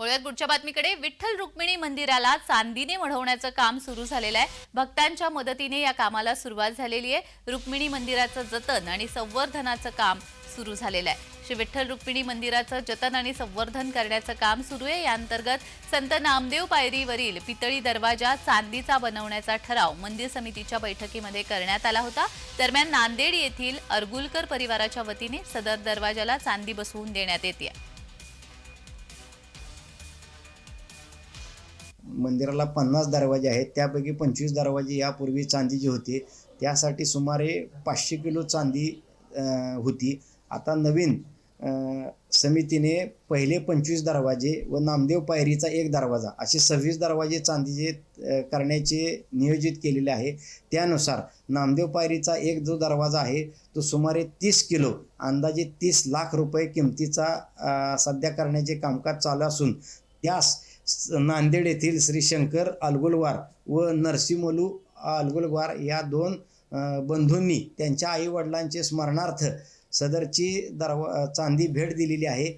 वळूयात पुढच्या बातमीकडे. विठ्ठल रुक्मिणी मंदिराला चांदीने मढवण्याचं काम सुरू झालेलं आहे. भक्तांच्या मदतीने या कामाला सुरुवात झालेली आहे. रुक्मिणी मंदिराचं जतन आणि संवर्धनाचं काम सुरू झालेलं आहे. श्री विठ्ठल रुक्मिणी मंदिराचं जतन आणि संवर्धन करण्याचं काम सुरू आहे. या अंतर्गत संत नामदेव पायरीवरील पितळी दरवाजा चांदीचा बनवण्याचा ठराव मंदिर समितीच्या बैठकीमध्ये करण्यात आला होता. दरम्यान नांदेड येथील अर्गुलकर परिवाराच्या वतीने सदर दरवाजाला चांदी बसवून देण्यात येते. मंदिराला पन्नास दरवाजे आहेत. त्यापैकी पंचवीस दरवाजे यापूर्वी चांदीचे होते. त्यासाठी सुमारे पाचशे किलो चांदी होती. आता नवीन समितीने पहिले पंचवीस दरवाजे व नामदेव पायरीचा एक दरवाजा असे सव्वीस दरवाजे चांदीचे करण्याचे नियोजित केलेले आहे. त्यानुसार नामदेव पायरीचा एक जो दरवाजा आहे तो सुमारे तीस किलो अंदाजे तीस लाख रुपये किमतीचा सध्या करण्याचे कामकाज चालू असून त्यास नांदेड येथील श्रीशंकर अलगुलवार व नरसिंहमलू अलगुलवार या दोन बंधूंनी त्यांच्या आईवडिलांचे स्मरणार्थ सदरची दरवा चांदी भेट दिलेली आहे.